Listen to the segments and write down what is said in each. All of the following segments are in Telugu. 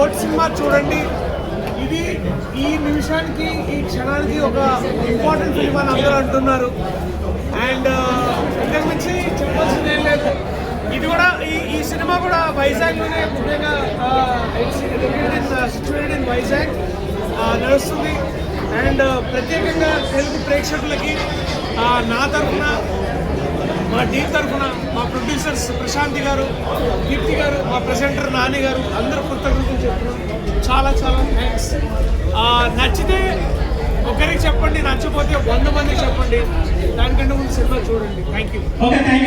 కోర్ట్ సినిమా చూడండి. ఇది ఈ నిమిషానికి ఈ క్షణానికి ఒక ఇంపార్టెంట్ ఫిలిం అని అందరూ అంటున్నారు. అండ్ uh, ఇంతకు మించి చెప్పాల్సింది ఏం లేదు. ఇది కూడా ఈ ఈ సినిమా కూడా వైజాగ్లోనే ముఖ్యంగా సిచ్యువేటెడ్ ఇన్ వైజాగ్ నడుస్తుంది. అండ్ uh, ప్రత్యేకంగా తెలుగు ప్రేక్షకులకి నా తరఫున మా టీం తరఫున మా ప్రొడ్యూసర్స్ ప్రశాంతి గారు కీర్తి గారు మా ప్రెసెంటర్ నాని గారు అందరూ కృతజ్ఞతలు చెప్తున్నాం. చాలా చాలా థ్యాంక్స్ నచ్చితే ఒకరికి చెప్పండి నచ్చపోతే వంద మంది చెప్పండి. దానికంటే ముందు సినిమా చూడండి. Thank you Okay, thank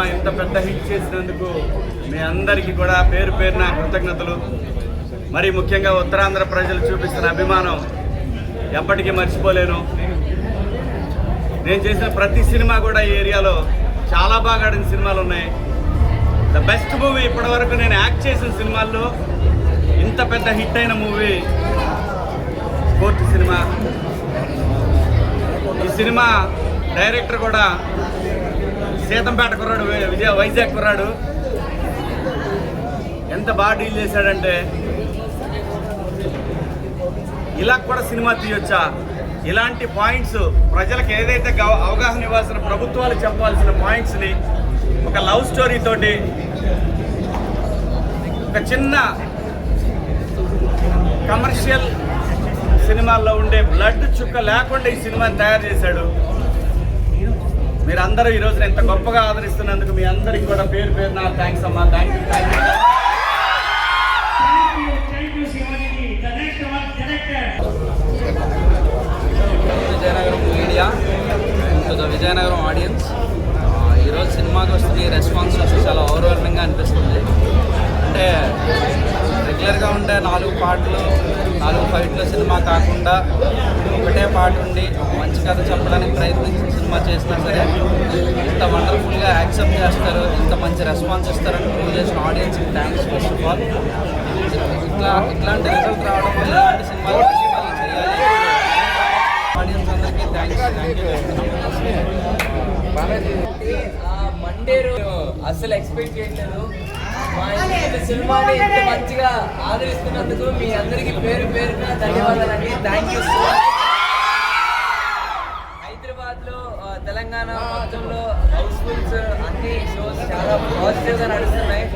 cinema ఇంత పెద్ద హిట్ చేసినందుకు మీ అందరికీ కూడా పేరు పేరున కృతజ్ఞతలు. మరి ముఖ్యంగా ఉత్తరాంధ్ర ప్రజలు చూపిస్తున్న అభిమానం ఎప్పటికీ మర్చిపోలేను. నేను చేసిన ప్రతి సినిమా కూడా ఈ ఏరియాలో చాలా బాగా ఆడిన సినిమాలు ఉన్నాయి. ద బెస్ట్ మూవీ ఇప్పటివరకు నేను యాక్ట్ చేసిన సినిమాల్లో ఇంత పెద్ద హిట్ అయిన మూవీ ఫోర్త్ సినిమా. ఈ సినిమా డైరెక్టర్ కూడా సీతంపేట కుర్రాడు విజయ వైజాగ్ కుర్రాడు. ఎంత బాగా డీల్ చేశాడంటే ఇలా కూడా సినిమా తీయొచ్చా? ఇలాంటి పాయింట్స్ ప్రజలకు ఏదైతే అవగాహన ఇవ్వాల్సిన ప్రభుత్వాలు చెప్పాల్సిన పాయింట్స్ని ఒక లవ్ స్టోరీ తోటి ఒక చిన్న కమర్షియల్ సినిమాల్లో ఉండే బ్లడ్ చుక్క లేకుండా ఈ సినిమాని తయారు చేశాడు. మీరందరూ ఈరోజు ఎంత గొప్పగా ఆదరిస్తున్నందుకు మీ అందరికి కూడా పేరు పేరు నా థ్యాంక్స్ అమ్మా. Thank you thank you Vizianagaram media to the Vizianagaram audience. ఈరోజు సినిమాకి వస్తుంది రెస్పాన్స్ వస్తే చాలా ఓవర్వెల్మింగ్గా అనిపిస్తుంది. అంటే రెగ్యులర్గా ఉండే నాలుగు పాటలు నాలుగు ఫైట్లు సినిమా కాకుండా ఒకటే పాట ఉండి మంచి కథ చెప్పడానికి ప్రయత్నించిన సినిమా చేసినా సరే ఇంత వండర్ఫుల్గా యాక్సెప్ట్ చేస్తారు ఇంత మంచి రెస్పాన్స్ ఇస్తారని ప్రూవ్ చేసిన ఆడియన్స్కి థ్యాంక్స్ ఫస్ట్ ఆఫ్ ఆల్ ఇట్లా ఇట్లాంటి రిజల్ట్ రావడం వల్ల ఇలాంటి సినిమాలు ఆడియన్స్ అందరికీ థ్యాంక్స్ థ్యాంక్ యూ మండే రోజు అసలు ఎక్స్పెక్ట్ చేయలేదు మా ఇంటి సినిమాని ఇంత మంచిగా ఆదరిస్తున్నందుకు మీ అందరికీ పేరు పేరున ధన్యవాదాలండి. Thank you so much Telangana మొత్తంలో హౌస్ఫుల్స్ అన్ని షోస్ చాలా పాజిటివ్గా నడుస్తున్నాయి.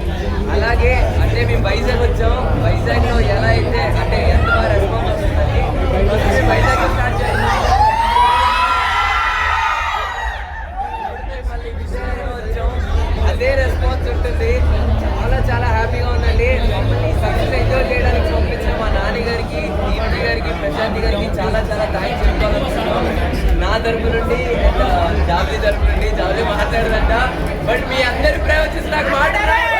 అలాగే అంటే మేము వైజాగ్ వచ్చాం వైజాగ్లో ఎలా అయితే అంటే ఎంత రెస్పాన్స్ వస్తుందండి ఫస్ట్ వైజాగ్ స్టార్ట్ చేస్తున్నాం మళ్ళీ విజయనగరం వచ్చాం అదే రెస్పాన్స్ ఉంటుంది. చాలా చాలా హ్యాపీగా ఉందండి. మమ్మల్ని సక్సెస్ ఎంజాయ్ చేయడానికి పంపించిన మా నాన్నగారికి దీప్తి గారికి ప్రశాంతి గారికి చాలా చాలా థ్యాంక్స్ చెప్పుకోవాలనుకుంటున్నాం నా తరపు నుండి మాట్లాడదంట బట్ మీ అందరి ప్రయోజనం నాకు మాట్లాడారు?